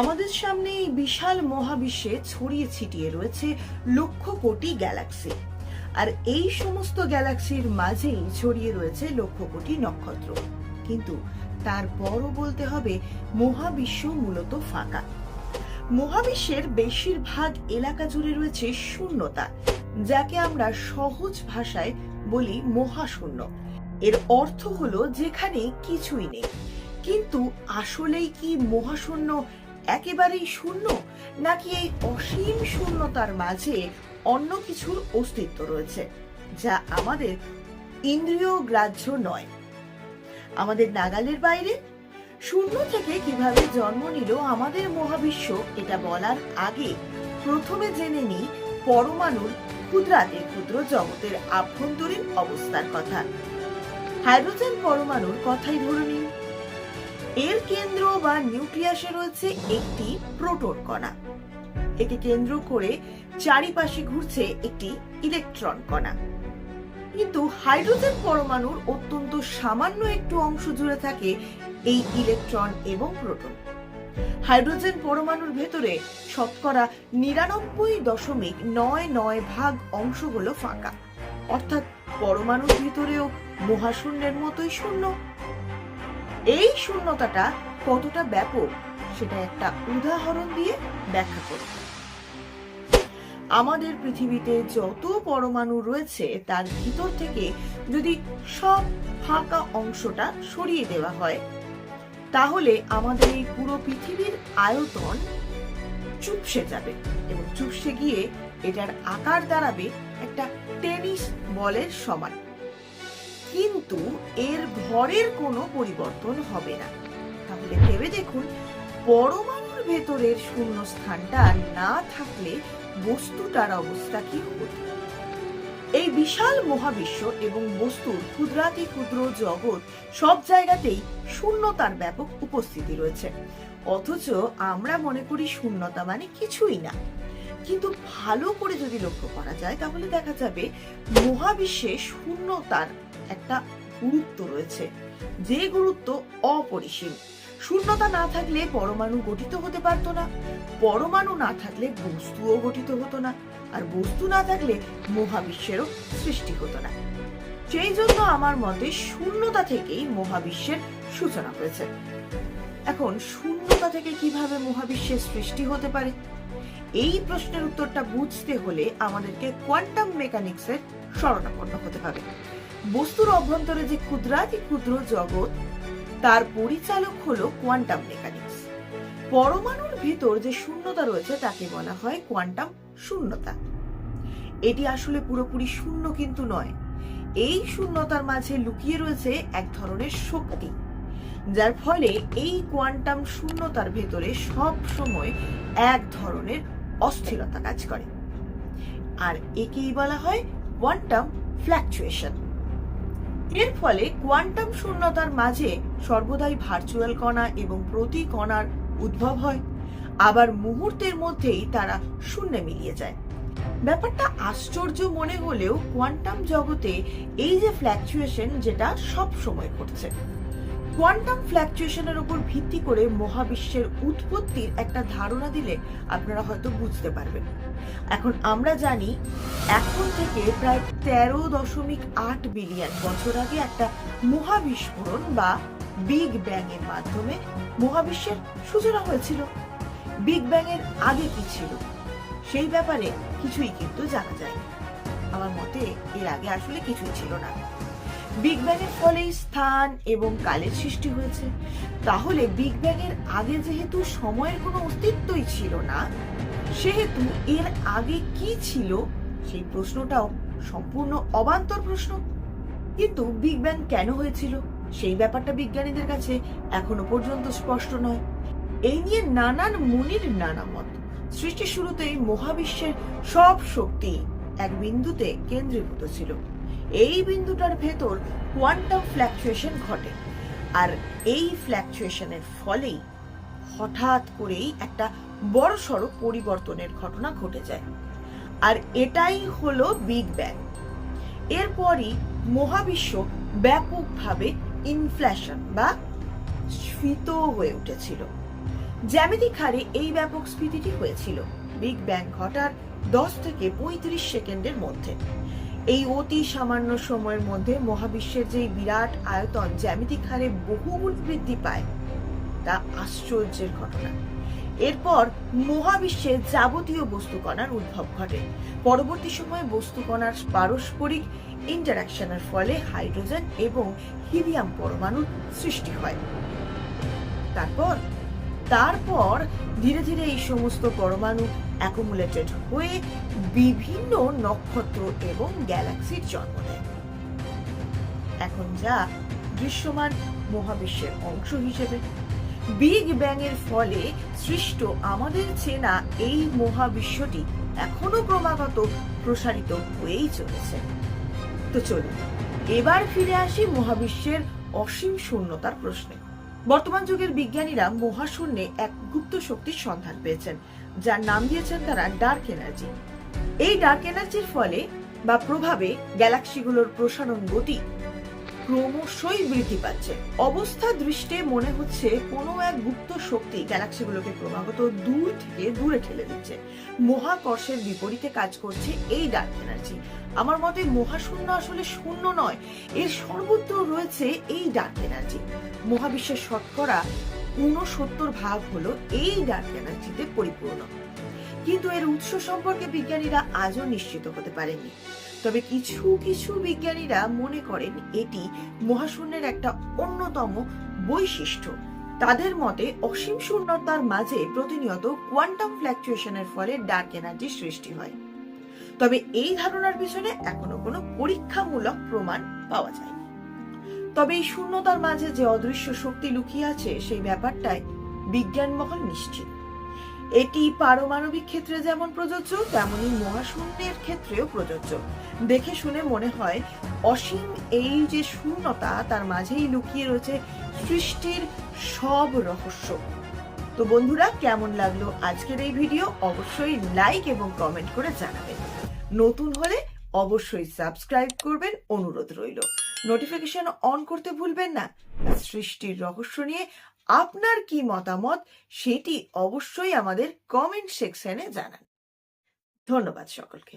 আমাদের সামনে এই বিশাল মহাবিশ্বে ছড়িয়ে ছিটিয়ে রয়েছে লক্ষ কোটি গ্যালাক্সি। আর এই সমস্ত গ্যালাক্সির মাঝেই ছড়িয়ে রয়েছে লক্ষ কোটি নক্ষত্র। কিন্তু তারপরও বলতে হবে, মহাবিশ্ব মূলত ফাঁকা। মহাবিশ্বের বেশিরভাগ এলাকা জুড়ে রয়েছে শূন্যতা, যাকে আমরা সহজ ভাষায় বলি মহাশূন্য। এর অর্থ হলো যেখানে কিছুই নেই। কিন্তু আসলেই কি মহাশূন্য একেবারেই শূন্য, নাকি এই অসীম শূন্যতার মাঝে অন্য কিছুর অস্তিত্ব রয়েছে, যা আমাদের ইন্দ্রিয় গ্রাহ্য নয়? আমাদের নাগালের বাইরে? শূন্য থেকে কীভাবে জন্ম নিল আমাদের মহাবিশ্ব, এটা বলার আগে প্রথমে জেনে নিই পরমাণুর ক্ষুদ্রাতে, ক্ষুদ্র জগতের আভ্যন্তরীণ অবস্থার কথা। হাইড্রোজেন পরমাণুর কথাই ধরে নিন এর কেন্দ্র বা নিউক্লিয়াসে রয়েছে একটি প্রোটন কণা। একে কেন্দ্র করে চারিপাশে ঘুরছে একটি ইলেকট্রন কণা। কিন্তু হাইড্রোজেন পরমাণুর অত্যন্ত সামান্য একটু অংশ জুড়ে থাকে এই ইলেকট্রন এবং প্রোটন। হাইড্রোজেন পরমাণুর ভেতরে শতকরা নিরানব্বই দশমিক নয় নয় ভাগ অংশ হলো ফাঁকা। অর্থাৎ পরমাণুর ভিতরেও মহাশূন্যের মতোই শূন্য। এই শূন্যতাটা কতটা ব্যাপক, সেটা একটা উদাহরণ দিয়ে ব্যাখ্যা করি আমাদের পৃথিবীতে যত পরমাণু রয়েছে, তার ভিতর থেকে যদি সব ফাঁকা অংশটা সরিয়ে দেওয়া হয়, তাহলে আমাদের এই পুরো পৃথিবীর আয়তন চুপসে যাবে এবং চুপসে গিয়ে এটার আকার দাঁড়াবে একটা টেনিস বলের সমান। কিন্তু এর ভরের কোনো পরিবর্তন হবে না। তাহলে ভেবে দেখুন, পরমাণুর ভেতরের শূন্য স্থানটা না থাকলে বস্তুটার অবস্থা কি হতো এই বিশাল মহাবিশ্ব এবং বস্তুর ক্ষুদ্রাতি ক্ষুদ্র জগৎ সব জায়গাতেই শূন্যতার ব্যাপক উপস্থিতি রয়েছে। অথচ আমরা মনে করি শূন্যতা মানে কিছুই না। কিন্তু ভালো করে যদি লক্ষ্য করা যায়, তাহলে দেখা যাবে মহাবিশ্বে শূন্যতার একটা গুরুত্ব রয়েছে। যে গুরুত্ব অপরিসীম। শূন্যতা না থাকলে পরমাণু গঠিত হতে পারতো না। পরমাণু না থাকলে বস্তুও গঠিত হতো না। আর বস্তু না থাকলে মহাবিশ্বেরও সৃষ্টি হতো না। সেই জন্য আমার মতে শূন্যতা থেকেই মহাবিশ্বের সূচনা হয়েছে। এখন শূন্যতা থেকে কীভাবে মহাবিশ্বের সৃষ্টি হতে পারে? এই প্রশ্নের উত্তরটা বুঝতে হলে আমাদেরকে কোয়ান্টাম মেকানিক্সের শরণাপন্ন হতে হবে। বস্তুর অভ্যন্তরে যে ক্ষুদ্রাতি ক্ষুদ্র জগৎ, তার পরিচালক হলো কোয়ান্টাম মেকানিক্স পরমাণুর ভেতর যে শূন্যতা রয়েছে, তাকে বলা হয় কোয়ান্টাম শূন্যতা। এটি আসলে পুরোপুরি শূন্য কিন্তু নয়। এই শূন্যতার মাঝে লুকিয়ে রয়েছে এক ধরনের শক্তি, যার ফলে এই কোয়ান্টাম শূন্যতার ভেতরে সব সময় এক ধরনের অস্থিরতা কাজ করে। আর একেই বলা হয় কোয়ান্টাম ফ্ল্যাকচুয়েশন এর ফলে কোয়ান্টাম শূন্যতার মাঝে সর্বদাই ভার্চুয়াল কণা এবং প্রতি কণার উদ্ভব হয়। আবার মুহূর্তের মধ্যেই তারা শূন্যে মিলিয়ে যায়। ব্যাপারটা আশ্চর্য মনে হলেও কোয়ান্টাম জগতে এই যে ফ্ল্যাকচুয়েশন যেটা সব সময় ঘটছে। কোয়ান্টাম ফ্ল্যাকচুয়েশনের উপর ভিত্তি করে মহাবিশ্বের উৎপত্তির একটা ধারণা দিলে আপনারা হয়তো বুঝতে পারবেন। এখন আমরা জানি, এখন থেকে প্রায় তেরো দশমিক আট বিলিয়ন বছর আগে একটা মহাবিস্ফোরণ বা বিগ ব্যাং এর মাধ্যমে মহাবিশ্বের সূচনা হয়েছিল। বিগ ব্যাং এর আগে কি ছিল? সেই ব্যাপারে কিছুই কিন্তু জানা যায় আমার মতে এর আগে আসলে কিছুই ছিল না। বিগ ব্যাং এর ফলেই স্থান এবং কালের সৃষ্টি হয়েছে। তাহলে বিগ ব্যাং এর আগে যেহেতু সময়ের কোনো অস্তিত্বই ছিল না, সেহেতু এর আগে কি ছিল? সেই প্রশ্নটাও সম্পূর্ণ অবান্তর প্রশ্ন। কিন্তু বিগ ব্যাং কেন হয়েছিল? সেই ব্যাপারটা বিজ্ঞানীদের কাছে এখনও পর্যন্ত স্পষ্ট নয়। এই নিয়ে নানান মুনির, নানা মত। সৃষ্টির শুরুতেই মহাবিশ্বের সব শক্তি এক বিন্দুতে কেন্দ্রীভূত ছিল। এই বিন্দুটার ভেতর কোয়ান্টাম ফ্ল্যাকচুয়েশন ঘটে। আর এই ফ্ল্যাকচুয়েশনের ফলেই হঠাৎ করেই একটা বড় বড়সড় পরিবর্তনের ঘটনা ঘটে যায়। আর এটাই হলো বিগ ব্যাং এরপরই মহাবিশ্ব ব্যাপকভাবে ইনফ্লেশন বা স্ফীত হয়ে উঠেছিল। জ্যামিতিক হারে এই ব্যাপক স্ফীতিটি হয়েছিল। বিগ ব্যাং ঘটার দশ থেকে পঁয়ত্রিশ সেকেন্ডের মধ্যে। এই অতি সামান্য সময়ের মধ্যে মহাবিশ্বের যে বিরাট আয়তন জ্যামিতিক হারে বহুগুণ বৃদ্ধি পায়, তা আশ্চর্যের ঘটনা। এরপর মহাবিশ্বে যাবতীয় বস্তুকণার উদ্ভব ঘটে। পরবর্তী সময়ে বস্তুকণার পারস্পরিক ইন্টারাকশনের ফলে হাইড্রোজেন এবং হিলিয়াম পরমাণুর সৃষ্টি হয়। তারপর তারপর ধীরে ধীরে এই সমস্ত পরমাণু অ্যাকুমুলেটেড হয়ে বিভিন্ন নক্ষত্র এবং গ্যালাক্সির জন্ম দেয়। এখন যা দৃশ্যমান মহাবিশ্বের অংশ হিসেবে। বিগ ব্যাং এর ফলে সৃষ্ট আমাদের চেনা এই মহাবিশ্বটি এখনও ক্রমাগত প্রসারিত হয়েই চলেছে। তো চলুন, এবার ফিরে আসি মহাবিশ্বের অসীম শূন্যতার প্রশ্নে। বর্তমান যুগের বিজ্ঞানীরা মহাশূন্যে এক গুপ্ত শক্তির সন্ধান পেয়েছেন, যার নাম দিয়েছেন তারা ডার্ক এনার্জি। এই ডার্ক এনার্জির ফলে বা প্রভাবে গ্যালাক্সিগুলোর প্রসারণ গতি ক্রমশই বৃদ্ধি পাচ্ছে। অবস্থা দৃষ্টে মনে হচ্ছে কোনো এক গুপ্ত শক্তি গ্যালাক্সিগুলোকে ক্রমাগত দূর থেকে দূরে ঠেলে দিচ্ছে। মহাকর্ষের বিপরীতে কাজ করছে এই ডার্ক এনার্জি আমার মতে মহাশূন্য আসলে শূন্য নয়, এর সর্বত্র রয়েছে এই ডার্ক এনার্জি মহাবিশ্বের শতকরা ঊনসত্তর ভাগ হলো এই ডার্ক এনার্জিতে পরিপূর্ণ। কিন্তু এর উৎস সম্পর্কে বিজ্ঞানীরা আজও নিশ্চিত হতে পারেননি। তবে কিছু কিছু বিজ্ঞানীরা মনে করেন এটি মহাশূন্যের একটা অন্যতম বৈশিষ্ট্য। তাদের মতে অসীম শূন্যতার মাঝে প্রতিনিয়ত কোয়ান্টাম ফ্ল্যাকচুয়েশনের ফলে ডার্ক এনার্জি সৃষ্টি হয়। তবে এই ধারণার পিছনে এখনও কোনো পরীক্ষামূলক প্রমাণ পাওয়া যায় তবে এই শূন্যতার মাঝে যে অদৃশ্য শক্তি লুকিয়ে আছে, সেই ব্যাপারটাই বিজ্ঞান মহল নিশ্চিত। এটি পারমাণবিক ক্ষেত্রে যেমন প্রযোজ্য, তেমনি মহাশূন্যের ক্ষেত্রেও প্রযোজ্য। দেখে শুনে মনে হয়, অসীম এই যে শূন্যতা, তার মাঝেই লুকিয়ে রয়েছে সৃষ্টির সব রহস্য। তো বন্ধুরা, কেমন লাগল আজকের এই ভিডিও? অবশ্যই লাইক এবং কমেন্ট করে জানাবেন। নতুন হলে অবশ্যই সাবস্ক্রাইব করবেন, অনুরোধ রইল। নোটিফিকেশন অন করতে ভুলবেন না। সৃষ্টির রহস্য নিয়ে আপনার কি মতামত সেটি অবশ্যই আমাদের কমেন্ট সেকশনে জানান। ধন্যবাদ সকলকে।